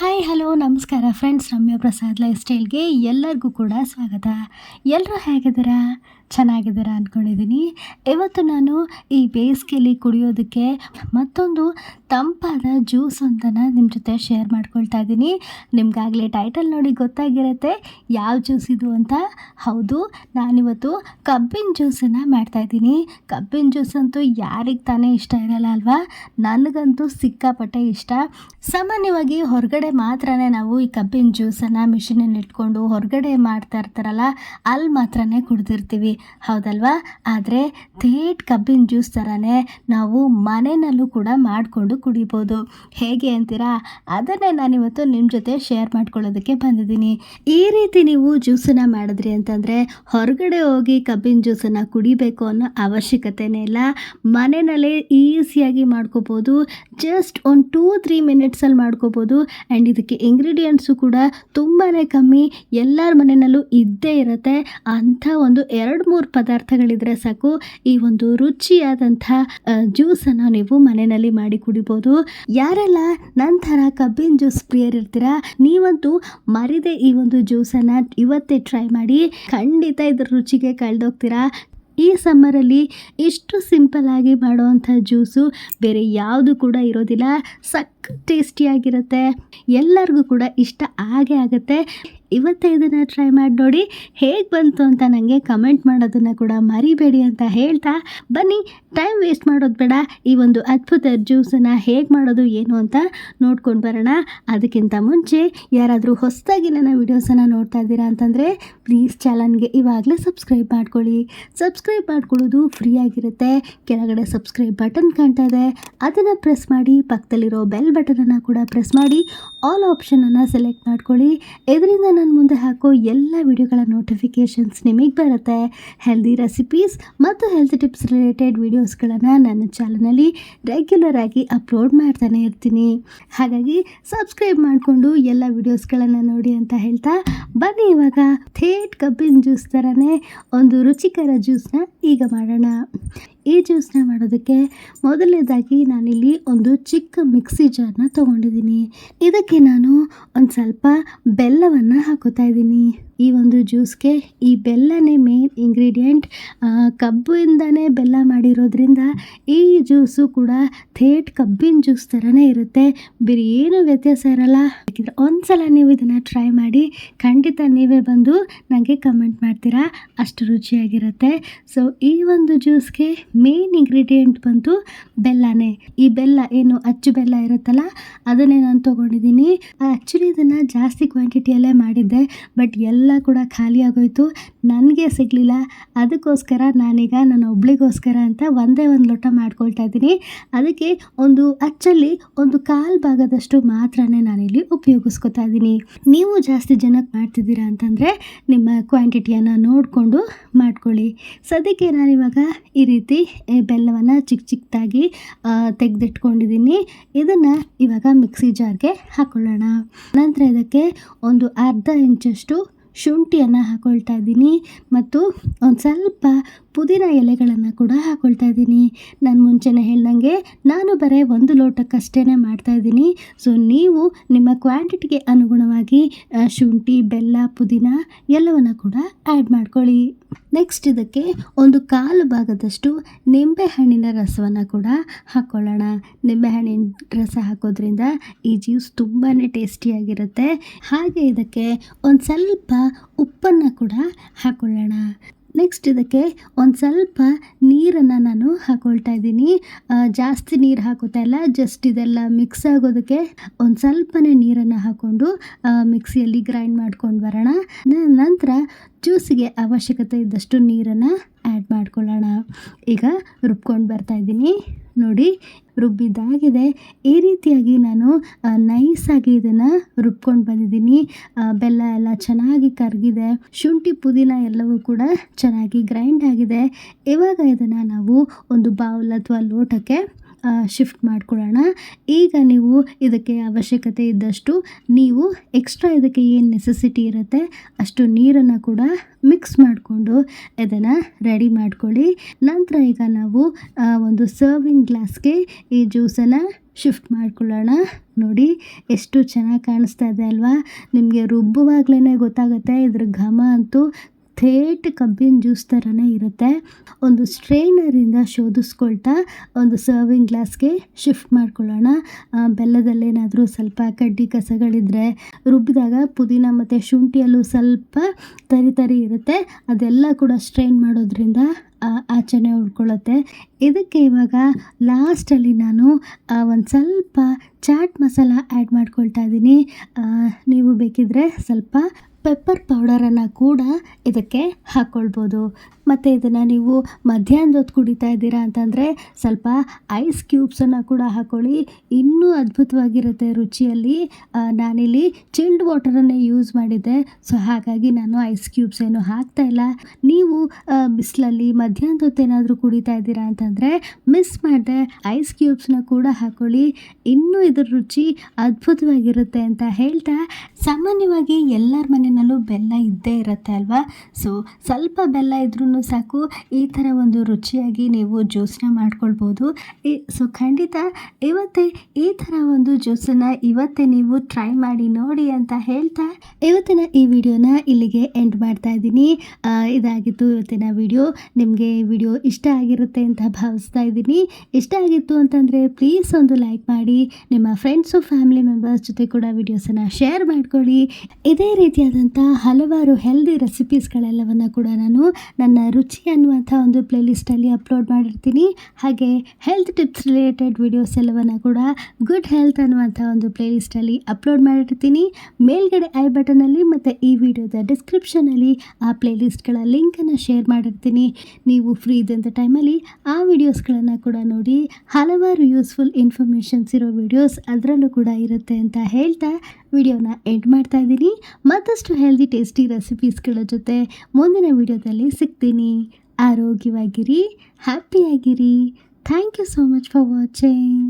Hi hello ನಮಸ್ಕಾರ friends Ramya Prasad life ಸ್ಟೈಲ್ಗೆ ಎಲ್ಲರಿಗೂ ಕೂಡ ಸ್ವಾಗತ. ಎಲ್ಲರೂ ಹೇಗಿದ್ದೀರಾ? ಚೆನ್ನಾಗಿದ್ದೀರಾ ಅಂದ್ಕೊಂಡಿದ್ದೀನಿ ಇವತ್ತು ನಾನು ಈ ಬೇಸಿಗೆಯಲ್ಲಿ ಕುಡಿಯೋದಕ್ಕೆ ಮತ್ತೊಂದು ತಂಪಾದ ಜ್ಯೂಸ್ ಅಂತನ ನಿಮ್ಮ ಜೊತೆ ಶೇರ್ ಮಾಡ್ಕೊಳ್ತಾ ಇದ್ದೀನಿ. ನಿಮ್ಗಾಗಲೇ ಟೈಟಲ್ ನೋಡಿ ಗೊತ್ತಾಗಿರುತ್ತೆ. ಯಾವ ಜ್ಯೂಸ್ ಇದು ಅಂತ? ಹೌದು, ನಾನಿವತ್ತು ಕಬ್ಬಿನ ಜ್ಯೂಸನ್ನು ಮಾಡ್ತಾಯಿದ್ದೀನಿ ಕಬ್ಬಿನ ಜ್ಯೂಸ್ ಅಂತೂ ಯಾರಿಗೆ ತಾನೇ ಇಷ್ಟ ಇರಲ್ಲ ಅಲ್ವಾ? ನನಗಂತೂ ಸಿಕ್ಕಾಪಟ್ಟೆ ಇಷ್ಟ. ಸಾಮಾನ್ಯವಾಗಿ ಹೊರಗಡೆ ಮಾತ್ರನೇ ನಾವು ಈ ಕಬ್ಬಿನ ಜ್ಯೂಸನ್ನು ಮಿಷಿನಲ್ಲಿ ಇಟ್ಕೊಂಡು ಹೊರಗಡೆ ಮಾಡ್ತಾ ಇರ್ತಾರಲ್ಲ ಅಲ್ಲಿ ಮಾತ್ರನೇ ಕುಡ್ದಿರ್ತೀವಿ. ಹೌದಲ್ವಾ? ಆದರೆ ಥೇಟ್ ಕಬ್ಬಿನ ಜ್ಯೂಸ್ ಥರನೇ ನಾವು ಮನೆಯಲ್ಲೂ ಕೂಡ ಮಾಡಿಕೊಂಡು ಕುಡಿಬೋದು. ಹೇಗೆ ಅಂತೀರಾ? ಅದನ್ನೇ ನಾನಿವತ್ತು ನಿಮ್ಮ ಜೊತೆ ಶೇರ್ ಮಾಡ್ಕೊಳ್ಳೋದಕ್ಕೆ ಬಂದಿದ್ದೀನಿ. ಈ ರೀತಿ ನೀವು ಜ್ಯೂಸನ್ನು ಮಾಡಿದ್ರಿ ಅಂತಂದರೆ ಹೊರಗಡೆ ಹೋಗಿ ಕಬ್ಬಿನ ಜ್ಯೂಸನ್ನು ಕುಡಿಬೇಕು ಅನ್ನೋ ಅವಶ್ಯಕತೆನೇ ಇಲ್ಲ. ಮನೆಯಲ್ಲೇ ಈಸಿಯಾಗಿ ಮಾಡ್ಕೋಬೋದು. ಜಸ್ಟ್ ಒಂದು ಟೂ ತ್ರೀ ಮಿನಿಟ್ಸಲ್ಲಿ ಮಾಡ್ಕೋಬೋದು. ಆ್ಯಂಡ್ ಇದಕ್ಕೆ ಇಂಗ್ರೀಡಿಯೆಂಟ್ಸು ಕೂಡ ತುಂಬಾ ಕಮ್ಮಿ. ಎಲ್ಲರ ಮನೆಯಲ್ಲೂ ಇದ್ದೇ ಇರುತ್ತೆ. ಅಂಥ ಒಂದು ಎರಡು ಮೂರು ಪದಾರ್ಥಗಳಿದ್ರೆ ಸಾಕು. ಈ ಒಂದು ರುಚಿಯಾದಂಥ ಜ್ಯೂಸನ್ನು ನೀವು ಮನೆಯಲ್ಲಿ ಮಾಡಿ ಕುಡಿಬೋದು. ಯಾರೆಲ್ಲ ನಂತರ ಕಬ್ಬಿನ ಜ್ಯೂಸ್ ಪ್ರಿಯರ್ ಇರ್ತೀರಾ, ನೀವಂತೂ ಮರಿದೆ ಈ ಒಂದು ಜ್ಯೂಸನ್ನು ಇವತ್ತೇ ಟ್ರೈ ಮಾಡಿ ಖಂಡಿತ ಇದ್ರ ರುಚಿಗೆ ಕಳೆದೋಗ್ತೀರಾ. ಈ ಸಮ್ಮರಲ್ಲಿ ಇಷ್ಟು ಸಿಂಪಲ್ ಆಗಿ ಮಾಡುವಂಥ ಜ್ಯೂಸು ಬೇರೆ ಯಾವುದು ಕೂಡ ಇರೋದಿಲ್ಲ. ಸಕ್ ಟೇಸ್ಟಿಯಾಗಿರುತ್ತೆ. ಎಲ್ಲರಿಗೂ ಕೂಡ ಇಷ್ಟ ಆಗೇ ಆಗುತ್ತೆ. ಇವತ್ತೇ ಇದನ್ನು ಟ್ರೈ ಮಾಡಿ ನೋಡಿ ಹೇಗೆ ಬಂತು ಅಂತ ನನಗೆ ಕಮೆಂಟ್ ಮಾಡೋದನ್ನು ಕೂಡ ಮರಿಬೇಡಿ ಅಂತ ಹೇಳ್ತಾ ಬನ್ನಿ. ಟೈಮ್ ವೇಸ್ಟ್ ಮಾಡೋದು ಬೇಡ. ಈ ಒಂದು ಅದ್ಭುತ ಜ್ಯೂಸನ್ನು ಹೇಗೆ ಮಾಡೋದು, ಏನು ಅಂತ ನೋಡ್ಕೊಂಡು ಬರೋಣ. ಅದಕ್ಕಿಂತ ಮುಂಚೆ ಯಾರಾದರೂ ಹೊಸದಾಗಿ ನನ್ನ ವೀಡಿಯೋಸನ್ನು ನೋಡ್ತಾ ಇದ್ದೀರಾ ಅಂತಂದರೆ ಪ್ಲೀಸ್ ಚಾನಲ್ಗೆ ಇವಾಗಲೇ ಸಬ್ಸ್ಕ್ರೈಬ್ ಮಾಡ್ಕೊಳ್ಳಿ. ಸಬ್ಸ್ಕ್ರೈಬ್ ಮಾಡ್ಕೊಳ್ಳೋದು ಫ್ರೀ ಆಗಿರುತ್ತೆ. ಕೆಳಗಡೆ ಸಬ್ಸ್ಕ್ರೈಬ್ ಬಟನ್ ಕಾಣ್ತಾ ಇದೆ. ಅದನ್ನು ಪ್ರೆಸ್ ಮಾಡಿ ಪಕ್ಕದಲ್ಲಿರೋ ಬೆಲ್ ಬಟನನ್ನು ಕೂಡ ಪ್ರೆಸ್ ಮಾಡಿ ಆಲ್ ಆಪ್ಷನನ್ನು ಸೆಲೆಕ್ಟ್ ಮಾಡ್ಕೊಳ್ಳಿ. ಇದರಿಂದ ನಾನು ಮುಂದೆ ಹಾಕೋ ಎಲ್ಲ ವಿಡಿಯೋಗಳ ನೋಟಿಫಿಕೇಷನ್ಸ್ ನಿಮಗೆ ಬರುತ್ತೆ. ಹೆಲ್ದಿ ರೆಸಿಪೀಸ್ ಮತ್ತು ಹೆಲ್ತ್ ಟಿಪ್ಸ್ ರಿಲೇಟೆಡ್ ವೀಡಿಯೋಸ್ಗಳನ್ನು ನನ್ನ ರೆಗ್ಯುಲರ್ ಆಗಿ ಅಪ್ಲೋಡ್ ಮಾಡ್ತಾನೆ ಇರ್ತೀನಿ. ಹಾಗಾಗಿ ಸಬ್ಸ್ಕ್ರೈಬ್ ಮಾಡಿಕೊಂಡು ಎಲ್ಲ ವಿಡಿಯೋಸ್ಗಳನ್ನು ನೋಡಿ ಅಂತ ಹೇಳ್ತಾ ಬನ್ನಿ ಇವಾಗ ಥೇಟ್ ಕಬ್ಬಿನ ಜ್ಯೂಸ್ ಥರನೇ ಒಂದು ರುಚಿಕರ ಜ್ಯೂಸ್ನ ಈಗ ಮಾಡೋಣ. ಈ ಜ್ಯೂಸ್ನ ಮಾಡೋದಕ್ಕೆ ಮೊದಲನೇದಾಗಿ ನಾನಿಲ್ಲಿ ಒಂದು ಚಿಕ್ಕ ಮಿಕ್ಸಿ ಜಾರ್ನ ತೊಗೊಂಡಿದ್ದೀನಿ. ಇದಕ್ಕೆ ನಾನು ಒಂದು ಸ್ವಲ್ಪ ಬೆಲ್ಲವನ್ನು ಹಾಕೋತಾ ಇದ್ದೀನಿ. ಈ ಒಂದು ಜ್ಯೂಸ್ಗೆ ಈ ಬೆಲ್ಲನೇ ಮೇನ್ ಇಂಗ್ರೀಡಿಯೆಂಟ್ ಕಬ್ಬಿಂದನೇ ಬೆಲ್ಲ ಮಾಡಿರೋದ್ರಿಂದ ಈ ಜ್ಯೂಸು ಕೂಡ ಥೇಟ್ ಕಬ್ಬಿನ ಜ್ಯೂಸ್ ಥರನೇ ಇರುತ್ತೆ. ಬೇರೆ ಏನು ವ್ಯತ್ಯಾಸ ಇರಲ್ಲ. ಒಂದು ಸಲ ನೀವು ಇದನ್ನು ಟ್ರೈ ಮಾಡಿ ಖಂಡಿತ ನೀವೇ ಬಂದು ನನಗೆ ಕಮೆಂಟ್ ಮಾಡ್ತೀರಾ. ಅಷ್ಟು ರುಚಿಯಾಗಿರುತ್ತೆ. ಸೊ ಈ ಒಂದು ಜ್ಯೂಸ್ಗೆ ಮೇನ್ ಇಂಗ್ರೀಡಿಯೆಂಟ್ ಬಂತು ಬೆಲ್ಲನೇ ಈ ಬೆಲ್ಲ ಏನು ಅಚ್ಚು ಬೆಲ್ಲ ಇರುತ್ತಲ್ಲ, ಅದನ್ನೇ ನಾನು ತೊಗೊಂಡಿದ್ದೀನಿ. ಆ್ಯಕ್ಚುಲಿ ಇದನ್ನು ಜಾಸ್ತಿ ಕ್ವಾಂಟಿಟಿಯಲ್ಲೇ ಮಾಡಿದ್ದೆ ಬಟ್ ಎಲ್ಲ ಕೂಡ ಖಾಲಿ ಆಗೋಯ್ತು. ನನಗೆ ಸಿಗಲಿಲ್ಲ. ಅದಕ್ಕೋಸ್ಕರ ನಾನೀಗ ನನ್ನ ಒಬ್ಳಿಗೋಸ್ಕರ ಅಂತ ಒಂದೇ ಒಂದು ಲೋಟ ಮಾಡ್ಕೊಳ್ತಾ ಇದ್ದೀನಿ. ಅದಕ್ಕೆ ಒಂದು ಅಚ್ಚಲ್ಲಿ ಒಂದು ಕಾಲು ಭಾಗದಷ್ಟು ಮಾತ್ರನೇ ನಾನಿಲ್ಲಿ ಉಪಯೋಗಿಸ್ಕೊತಾ ಇದ್ದೀನಿ. ನೀವು ಜಾಸ್ತಿ ಜನಕ್ಕೆ ಮಾಡ್ತಿದ್ದೀರಾ ಅಂತಂದರೆ ನಿಮ್ಮ ಕ್ವಾಂಟಿಟಿಯನ್ನು ನೋಡಿಕೊಂಡು ಮಾಡ್ಕೊಳ್ಳಿ. ಸದ್ಯಕ್ಕೆ ನಾನಿವಾಗ ಈ ರೀತಿ ಬೆಲ್ಲವನ್ನು ಚಿಕ್ಕ ಚಿಕ್ಕದಾಗಿ ತೆಗೆದಿಟ್ಕೊಂಡಿದ್ದೀನಿ ಇದನ್ನು ಇವಾಗ ಮಿಕ್ಸಿ ಜಾರ್ಗೆ ಹಾಕ್ಕೊಳ್ಳೋಣ ನಂತರ ಇದಕ್ಕೆ ಒಂದು ಅರ್ಧ ಇಂಚಷ್ಟು ಶುಂಠಿಯನ್ನು ಹಾಕ್ಕೊಳ್ತಾ ಇದ್ದೀನಿ ಮತ್ತು ಒಂದು ಸ್ವಲ್ಪ ಪುದೀನ ಎಲೆಗಳನ್ನು ಕೂಡ ಹಾಕ್ಕೊಳ್ತಾ ಇದ್ದೀನಿ. ನಾನು ಮುಂಚೆನೇ ಹೇಳ್ದಂಗೆ ನಾನು ಬರೀ ಒಂದು ಲೋಟಕ್ಕಷ್ಟೇ ಮಾಡ್ತಾ ಇದ್ದೀನಿ. ಸೊ ನೀವು ನಿಮ್ಮ ಕ್ವಾಂಟಿಟಿಗೆ ಅನುಗುಣವಾಗಿ ಶುಂಠಿ, ಬೆಲ್ಲ, ಪುದೀನ ಎಲ್ಲವನ್ನು ಕೂಡ ಆ್ಯಡ್ ಮಾಡ್ಕೊಳ್ಳಿ. ನೆಕ್ಸ್ಟ್ ಇದಕ್ಕೆ ಒಂದು ಕಾಲು ಭಾಗದಷ್ಟು ನಿಂಬೆಹಣ್ಣಿನ ರಸವನ್ನು ಕೂಡ ಹಾಕ್ಕೊಳ್ಳೋಣ ನಿಂಬೆಹಣ್ಣಿನ ರಸ ಹಾಕೋದ್ರಿಂದ ಈ ಜ್ಯೂಸ್ ತುಂಬಾ ಟೇಸ್ಟಿಯಾಗಿರುತ್ತೆ. ಹಾಗೆ ಇದಕ್ಕೆ ಒಂದು ಸ್ವಲ್ಪ ಉಪ್ಪನ್ನು ಕೂಡ ಹಾಕ್ಕೊಳ್ಳೋಣ ನೆಕ್ಸ್ಟ್ ಇದಕ್ಕೆ ಒಂದು ಸ್ವಲ್ಪ ನೀರನ್ನು ನಾನು ಹಾಕೊಳ್ತಾ ಇದ್ದೀನಿ. ಜಾಸ್ತಿ ನೀರು ಹಾಕೋತಾ ಇಲ್ಲ ಜಸ್ಟ್ ಇದೆಲ್ಲ ಮಿಕ್ಸ್ ಆಗೋದಕ್ಕೆ ಒಂದು ಸ್ವಲ್ಪನೇ ನೀರನ್ನು ಹಾಕ್ಕೊಂಡು ಮಿಕ್ಸಿಯಲ್ಲಿ ಗ್ರೈಂಡ್ ಮಾಡ್ಕೊಂಡು ಬರೋಣ. ನಂತರ ಜ್ಯೂಸಿಗೆ ಅವಶ್ಯಕತೆ ಇದ್ದಷ್ಟು ನೀರನ್ನು ಆ್ಯಡ್ ಮಾಡ್ಕೊಳ್ಳೋಣ. ಈಗ ರುಬ್ಕೊಂಡು ಬರ್ತಾ ಇದ್ದೀನಿ. ನೋಡಿ, ರುಬ್ಬಿದ್ದಾಗಿದೆ. ಈ ರೀತಿಯಾಗಿ ನಾನು ನೈಸಾಗಿ ಇದನ್ನು ರುಬ್ಕೊಂಡು ಬಂದಿದ್ದೀನಿ. ಬೆಲ್ಲ ಎಲ್ಲ ಚೆನ್ನಾಗಿ ಕರಗಿದೆ. ಶುಂಠಿ ಪುದೀನ ಎಲ್ಲವೂ ಕೂಡ ಚೆನ್ನಾಗಿ ಗ್ರೈಂಡ್ ಆಗಿದೆ. ಇವಾಗ ಇದನ್ನು ನಾವು ಒಂದು ಬೌಲ್ ಅಥವಾ ಲೋಟಕ್ಕೆ ಶಿಫ್ಟ್ ಮಾಡ್ಕೊಳ್ಳೋಣ. ಈಗ ನೀವು ಇದಕ್ಕೆ ಅವಶ್ಯಕತೆ ಇದ್ದಷ್ಟು ನೀವು ಎಕ್ಸ್ಟ್ರಾ ಇದಕ್ಕೆ ಏನು ನೆಸೆಸಿಟಿ ಇರುತ್ತೆ ಅಷ್ಟು ನೀರನ್ನು ಕೂಡ ಮಿಕ್ಸ್ ಮಾಡಿಕೊಂಡು ಇದನ್ನು ರೆಡಿ ಮಾಡ್ಕೊಳ್ಳಿ. ನಂತರ ಈಗ ನಾವು ಒಂದು ಸರ್ವಿಂಗ್ ಗ್ಲಾಸ್ಗೆ ಈ ಜ್ಯೂಸನ್ನು ಶಿಫ್ಟ್ ಮಾಡ್ಕೊಳ್ಳೋಣ. ನೋಡಿ, ಎಷ್ಟು ಚೆನ್ನಾಗಿ ಕಾಣಿಸ್ತಾ ಇದೆ ಅಲ್ವಾ? ನಿಮಗೆ ರುಬ್ಬುವಾಗಲೇ ಗೊತ್ತಾಗುತ್ತೆ, ಇದ್ರ ಘಮ ಅಂತೂ ಥೇಟ್ ಕಬ್ಬಿನ ಜ್ಯೂಸ್ ಥರನೇ ಇರುತ್ತೆ. ಒಂದು ಸ್ಟ್ರೈನರಿಂದ ಶೋಧಿಸ್ಕೊಳ್ತಾ ಒಂದು ಸರ್ವಿಂಗ್ ಗ್ಲಾಸ್ಗೆ ಶಿಫ್ಟ್ ಮಾಡ್ಕೊಳ್ಳೋಣ. ಬೆಲ್ಲದಲ್ಲೇನಾದರೂ ಸ್ವಲ್ಪ ಕಡ್ಡಿ ಕಸಗಳಿದ್ರೆ ರುಬ್ಬಿದಾಗ ಪುದೀನ ಮತ್ತು ಶುಂಠಿಯಲ್ಲೂ ಸ್ವಲ್ಪ ತರಿ ತರಿ ಇರುತ್ತೆ. ಅದೆಲ್ಲ ಕೂಡ ಸ್ಟ್ರೈನ್ ಮಾಡೋದ್ರಿಂದ ಆಚರಣೆ ಉಳ್ಕೊಳ್ಳುತ್ತೆ. ಇದಕ್ಕೆ ಇವಾಗ ಲಾಸ್ಟಲ್ಲಿ ನಾನು ಒಂದು ಸ್ವಲ್ಪ ಚಾಟ್ ಮಸಾಲ ಆ್ಯಡ್ ಮಾಡ್ಕೊಳ್ತಾ ಇದ್ದೀನಿ. ನೀವು ಬೇಕಿದ್ರೆ ಸ್ವಲ್ಪ ಪೆಪ್ಪರ್ ಪೌಡರನ್ನು ಕೂಡ ಇದಕ್ಕೆ ಹಾಕ್ಕೊಳ್ಬೋದು ಮತ್ತು ಇದನ್ನು ನೀವು ಮಧ್ಯಾಹ್ನದ ಹೊತ್ತು ಕುಡಿತಾ ಇದ್ದೀರಾ ಅಂತಂದರೆ ಸ್ವಲ್ಪ ಐಸ್ ಕ್ಯೂಬ್ಸನ್ನು ಕೂಡ ಹಾಕ್ಕೊಳ್ಳಿ ಇನ್ನೂ ಅದ್ಭುತವಾಗಿರುತ್ತೆ ರುಚಿಯಲ್ಲಿ. ನಾನಿಲ್ಲಿ ಚಿಲ್ಡ್ ವಾಟರನ್ನೇ ಯೂಸ್ ಮಾಡಿದ್ದೆ. ಸೊ ಹಾಗಾಗಿ ನಾನು ಐಸ್ ಕ್ಯೂಬ್ಸ್ ಏನು ಹಾಕ್ತಾ ಇಲ್ಲ. ನೀವು ಬಿಸಿಲಲ್ಲಿ ಮಧ್ಯಾಹ್ನದ ಹೊತ್ತು ಏನಾದರೂ ಕುಡಿತಾ ಇದ್ದೀರಾ ಅಂತಂದರೆ ಮಿಸ್ ಮಾಡಿದೆ ಐಸ್ ಕ್ಯೂಬ್ಸ್ನ ಕೂಡ ಹಾಕ್ಕೊಳ್ಳಿ ಇನ್ನೂ ಇದ್ರ ರುಚಿ ಅದ್ಭುತವಾಗಿರುತ್ತೆ ಅಂತ ಹೇಳ್ತಾ ಸಾಮಾನ್ಯವಾಗಿ ಎಲ್ಲರ ಮನೆಯಲ್ಲೂ ಬೆಲ್ಲ ಇದ್ದೇ ಇರುತ್ತೆ ಅಲ್ವಾ? ಸೊ ಸ್ವಲ್ಪ ಬೆಲ್ಲ ಇದ್ರೂ ಸಾಕು. ಈ ಥರ ಒಂದು ರುಚಿಯಾಗಿ ನೀವು ಜ್ಯೂಸ್ನ ಮಾಡ್ಕೊಳ್ಬೋದು. ಸೊ ಖಂಡಿತ ಇವತ್ತೇ ಈ ಥರ ಒಂದು ಜ್ಯೂಸನ್ನು ಇವತ್ತೇ ನೀವು ಟ್ರೈ ಮಾಡಿ ನೋಡಿ ಅಂತ ಹೇಳ್ತಾ ಇವತ್ತಿನ ಈ ವಿಡಿಯೋನ ಇಲ್ಲಿಗೆ ಎಂಡ್ ಮಾಡ್ತಾ ಇದ್ದೀನಿ. ಇದಾಗಿತ್ತು ಇವತ್ತಿನ ವಿಡಿಯೋ. ನಿಮಗೆ ವಿಡಿಯೋ ಇಷ್ಟ ಆಗಿರುತ್ತೆ ಅಂತ ಭಾವಿಸ್ತಾ ಇದ್ದೀನಿ. ಇಷ್ಟ ಆಗಿತ್ತು ಅಂತಂದರೆ ಪ್ಲೀಸ್ ಒಂದು ಲೈಕ್ ಮಾಡಿ. ನಿಮ್ಮ ಫ್ರೆಂಡ್ಸು ಫ್ಯಾಮಿಲಿ ಮೆಂಬರ್ಸ್ ಜೊತೆ ಕೂಡ ವಿಡಿಯೋಸನ್ನು ಶೇರ್ ಮಾಡ್ಕೊಳ್ಳಿ. ಇದೇ ರೀತಿಯಾದಂಥ ಹಲವಾರು ಹೆಲ್ದಿ ರೆಸಿಪೀಸ್ಗಳೆಲ್ಲವನ್ನು ಕೂಡ ನಾನು ನನ್ನ ರುಚಿ ಅನ್ನುವಂಥ ಒಂದು ಪ್ಲೇಲಿಸ್ಟಲ್ಲಿ ಅಪ್ಲೋಡ್ ಮಾಡಿರ್ತೀನಿ. ಹಾಗೆ ಹೆಲ್ತ್ ಟಿಪ್ಸ್ ರಿಲೇಟೆಡ್ ವಿಡಿಯೋಸ್ ಎಲ್ಲವನ್ನು ಕೂಡ ಗುಡ್ ಹೆಲ್ತ್ ಅನ್ನುವಂಥ ಒಂದು ಪ್ಲೇಲಿಸ್ಟಲ್ಲಿ ಅಪ್ಲೋಡ್ ಮಾಡಿರ್ತೀನಿ. ಮೇಲ್ಗಡೆ ಐ ಬಟನಲ್ಲಿ ಮತ್ತು ಈ ವಿಡಿಯೋದ ಡಿಸ್ಕ್ರಿಪ್ಷನಲ್ಲಿ ಆ ಪ್ಲೇಲಿಸ್ಟ್ಗಳ ಲಿಂಕನ್ನು ಶೇರ್ ಮಾಡಿರ್ತೀನಿ. ನೀವು ಫ್ರೀ ಇದ್ದಂಥ ಟೈಮಲ್ಲಿ ಆ ವಿಡಿಯೋಸ್ಗಳನ್ನು ಕೂಡ ನೋಡಿ, ಹಲವಾರು ಯೂಸ್ಫುಲ್ ಇನ್ಫಾರ್ಮೇಷನ್ಸ್ ಇರೋ ವಿಡಿಯೋಸ್ ಅದರಲ್ಲೂ ಕೂಡ ಇರುತ್ತೆ ಅಂತ ಹೇಳ್ತಾ ವಿಡಿಯೋನ ಎಂಡ್ ಮಾಡ್ತಾ ಇದ್ದೀನಿ. ಮತ್ತಷ್ಟು ಹೆಲ್ದಿ ಟೇಸ್ಟಿ ರೆಸಿಪೀಸ್ಗಳ ಜೊತೆ ಮುಂದಿನ ವಿಡಿಯೋದಲ್ಲಿ ಸಿಗ್ತೀನಿ. ಆರೋಗ್ಯವಾಗಿರಿ ಹ್ಯಾಪಿಯಾಗಿರಿ thank you so much for watching